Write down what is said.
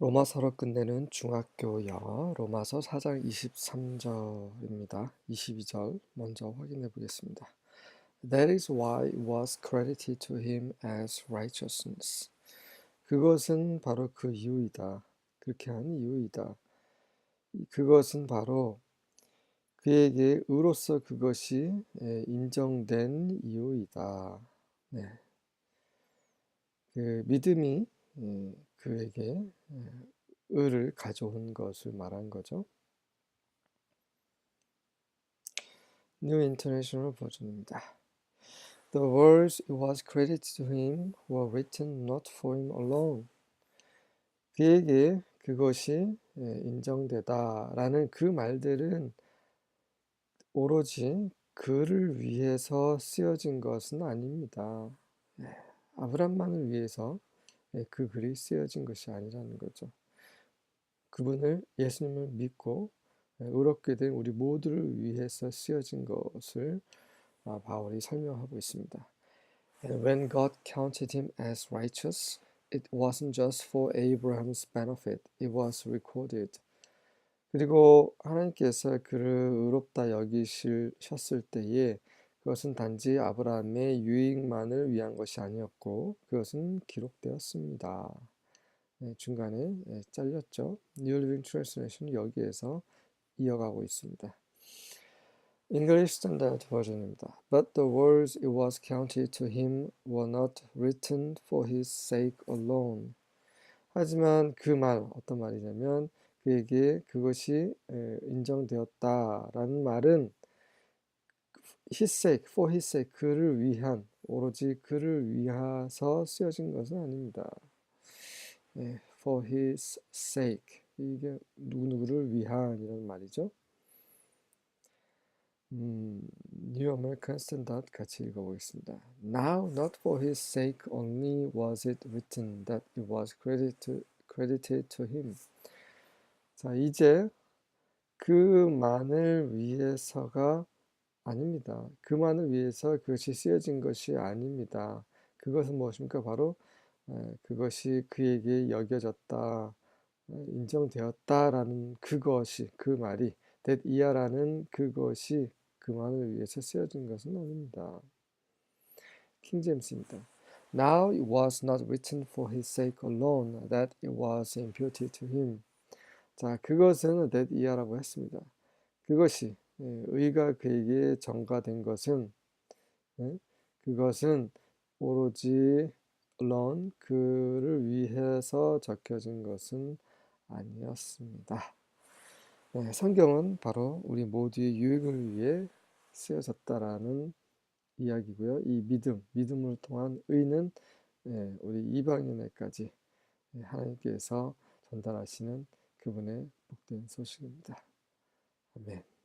로마서로 끝내는 중학교 영어 로마서 4장 23절입니다. 22절 먼저 확인해 보겠습니다. That is why was credited to him as righteousness. 그것은 바로 그 이유이다. 그렇게 한 이유이다. 그것은 바로 그에게 의로서 그것이 인정된 이유이다. 네. 그 믿음이 그에게 을을 가져온 것을 말한 거죠. New International 버전입니다. The words it was credited to him were written not for him alone. 그에게 그것이 인정되다라는 그 말들은 오로지 그를 위해서 쓰여진 것은 아닙니다. 아브람만을 위해서 예, 그 글이 쓰여진 것이 아니라는 거죠. 그분을 예수님을 믿고 예, 의롭게 된 우리 모두를 위해서 쓰여진 것을 아, 바울이 설명하고 있습니다. And when God counted him as righteous, it wasn't just for Abraham's benefit. It was recorded. 그리고 하나님께서 그를 의롭다 여기셨을 때에 그것은 단지 아브라함의 유익만을 위한 것이 아니었고 그것은 기록되었습니다. 네, 중간에 네, 잘렸죠. New Living Translation 여기에서 이어가고 있습니다. English Standard Version입니다. But the words it was counted to him were not written for his sake alone. 하지만 그 말, 어떤 말이냐면 그에게 그것이 인정되었다라는 말은 his sake, for his sake, 그를 위한, 오로지 그를 위하서 쓰여진 것은 아닙니다. 네, for his sake, 이게 누구누구를 위한이라는 말이죠. 음, New American Standard 같이 읽어보겠습니다. Now, not for his sake only was it written that it was credited, credited to him. 자, 이제 그만을 위해서가 아닙니다. 그만을 위해서 그것이 쓰여진 것이 아닙니다. 그것은 무엇입니까? 바로 그것이 그에게 여겨졌다, 인정되었다라는 그것이 그 말이 that 이하라는 그것이 그만을 위해서 쓰여진 것은 아닙니다. 킹제임스입니다. Now it was not written for his sake alone that it was imputed to him. 자, 그것은 that 이하라고 했습니다. 그것이 예, 의가 그에게 전가된 것은 예, 그것은 오로지 런 그를 위해서 적혀진 것은 아니었습니다. 네, 성경은 바로 우리 모두의 유익을 위해 쓰여졌다라는 이야기고요. 이 믿음, 믿음을 통한 의는 예, 우리 이방인에까지 하나님께서 전달하시는 그분의 복된 소식입니다. 아멘.